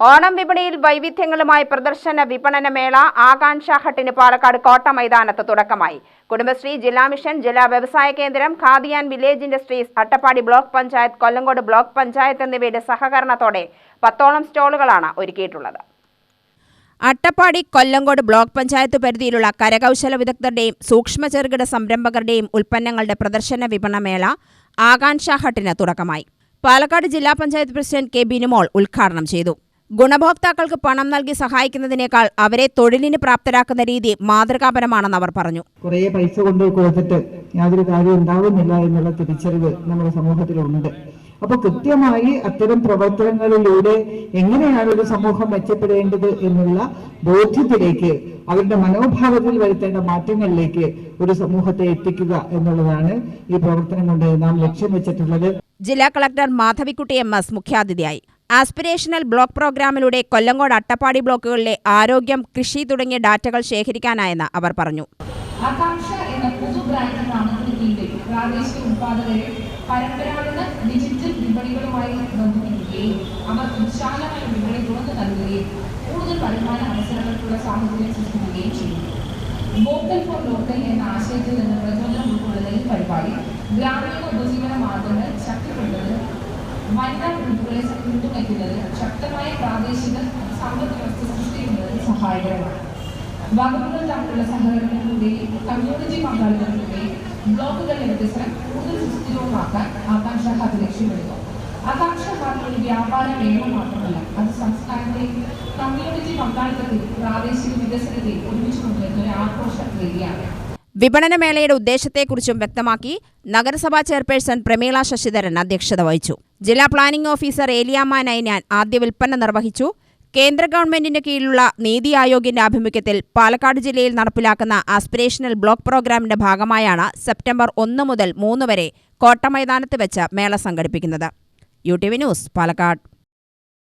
ഓണം വിപണിയിൽ വൈവിധ്യങ്ങളുമായി പ്രദർശന വിപണന മേള ആകാംക്ഷ ഹട്ടിന് പാലക്കാട് കോട്ട മൈതാനത്ത് തുടക്കമായി. കുടുംബശ്രീ ജില്ലാ മിഷൻ ജില്ലാ വ്യവസായ കേന്ദ്രം Khadi and village industries Attappadi block panchayat Kollengode block panchayat എന്നിവയുടെ സഹകരണത്തോടെ പത്തോളം സ്റ്റോളുകളാണ് ഒരുക്കിയിട്ടുള്ളത്. അട്ടപ്പാടി കൊല്ലങ്കോട് ബ്ലോക്ക് പഞ്ചായത്ത് പരിധിയിലുള്ള കരകൗശല വിദഗ്ധരുടെയും സൂക്ഷ്മ ചെറുകിട സംരംഭകരുടെയും ഉൽപ്പന്നങ്ങളുടെ പ്രദർശന വിപണമേള ആകാംക്ഷ ഹട്ടിന് തുടക്കമായി. പാലക്കാട് ജില്ലാ പഞ്ചായത്ത് പ്രസിഡന്റ് കെ ബിനുമോൾ ഉദ്ഘാടനം ചെയ്തു. ഗുണഭോക്താക്കൾക്ക് പണം നൽകി സഹായിക്കുന്നതിനേക്കാൾ അവരെ തൊഴിലിന് പ്രാപ്തരാക്കുന്ന രീതി മാതൃകാപരമാണെന്ന് അവർ പറഞ്ഞു. കുറേ പൈസ കൊണ്ട് കൊടുത്തിട്ട് യാതൊരു കാര്യം ഉണ്ടാവുന്നില്ല എന്നുള്ള തിരിച്ചറിവ് നമ്മുടെ സമൂഹത്തിലുണ്ട്. അപ്പോൾ കൃത്യമായി അത്തരം പ്രവർത്തനങ്ങളിലൂടെ എങ്ങനെയാണ് ഒരു സമൂഹം മെച്ചപ്പെടേണ്ടത് എന്നുള്ള ബോധ്യത്തിലേക്ക് അവരുടെ മനോഭാവത്തിൽ വരുത്തേണ്ട മാറ്റങ്ങളിലേക്ക് ഒരു സമൂഹത്തെ എത്തിക്കുക എന്നുള്ളതാണ് ഈ പ്രവർത്തനം കൊണ്ട് നാം ലക്ഷ്യം വെച്ചിട്ടുള്ളത്. ജില്ലാ കളക്ടർ മാധവിക്കുട്ടി എം എസ് മുഖ്യാതിഥിയായി. ആസ്പിരേഷണൽ ബ്ലോക്ക് പ്രോഗ്രാമിലൂടെ കൊല്ലങ്കോട് അട്ടപ്പാടി ബ്ലോക്കുകളിലെ ആരോഗ്യം കൃഷി തുടങ്ങിയ ഡാറ്റകൾ ശേഖരിക്കാനായെന്ന് അവർ പറഞ്ഞു. എന്ന പ്രാദേശിക ഉത്പാദകരെ പരമ്പരാഗത ഡിജിറ്റൽ വിപണികളുമായി കൂടുതൽ ഫോർ ലോക്കൽ എന്ന ഗ്രാമീണ ഉപജീവന മാർഗങ്ങൾ ശക്തിപ്പെടുന്നത് വനിതാ ഗ്രൂപ്പുകളെ പ്രാദേശിക സമ്പദ് വ്യവസ്ഥ സൃഷ്ടിക്കുന്നതിന് സഹായകരമാണ്. വകുപ്പുകൾ തമ്മിലുള്ള സഹകരണത്തിലൂടെയും കമ്മ്യൂണിറ്റി പങ്കാളിത്തത്തിലൂടെയും ബ്ലോക്കുകളുടെ വികസനം കൂടുതൽ സുസ്ഥിരവുമാക്കാൻ ആകാംക്ഷ ഹാത്ത് ലക്ഷ്യമിടുന്നു. ആകാംക്ഷ ഹാത്ത് ഒരു വ്യാപാര മേഖല മാത്രമല്ല അത് സംസ്ഥാനത്തെ കമ്മ്യൂണിറ്റി പങ്കാളിത്തത്തിൽ പ്രാദേശിക വികസനത്തെ ഒരുമിച്ച് കൊണ്ടുവരുന്ന ഒരു ആഘോഷ വേദിയാണ്. വിപണനമേളയുടെ ഉദ്ദേശത്തെക്കുറിച്ചും വ്യക്തമാക്കി നഗരസഭാ ചെയർപേഴ്സൺ പ്രമീള ശശിധരൻ അധ്യക്ഷത വഹിച്ചു. ജില്ലാ പ്ലാനിംഗ് ഓഫീസർ ഏലിയാമ്മ നൈനാൻ ആദ്യ വിൽപ്പന നിർവഹിച്ചു. കേന്ദ്ര ഗവൺമെന്റിന്റെ കീഴിലുള്ള നീതി ആയോഗിന്റെ ആഭിമുഖ്യത്തിൽ പാലക്കാട് ജില്ലയിൽ നടപ്പിലാക്കുന്ന ആസ്പിരേഷണൽ ബ്ലോക്ക് പ്രോഗ്രാമിന്റെ ഭാഗമായാണ് സെപ്റ്റംബർ ഒന്ന് മുതൽ മൂന്ന് വരെ കോട്ടമൈതാനത്ത് വെച്ച് മേള സംഘടിപ്പിക്കുന്നത്. U T V News Palakkad.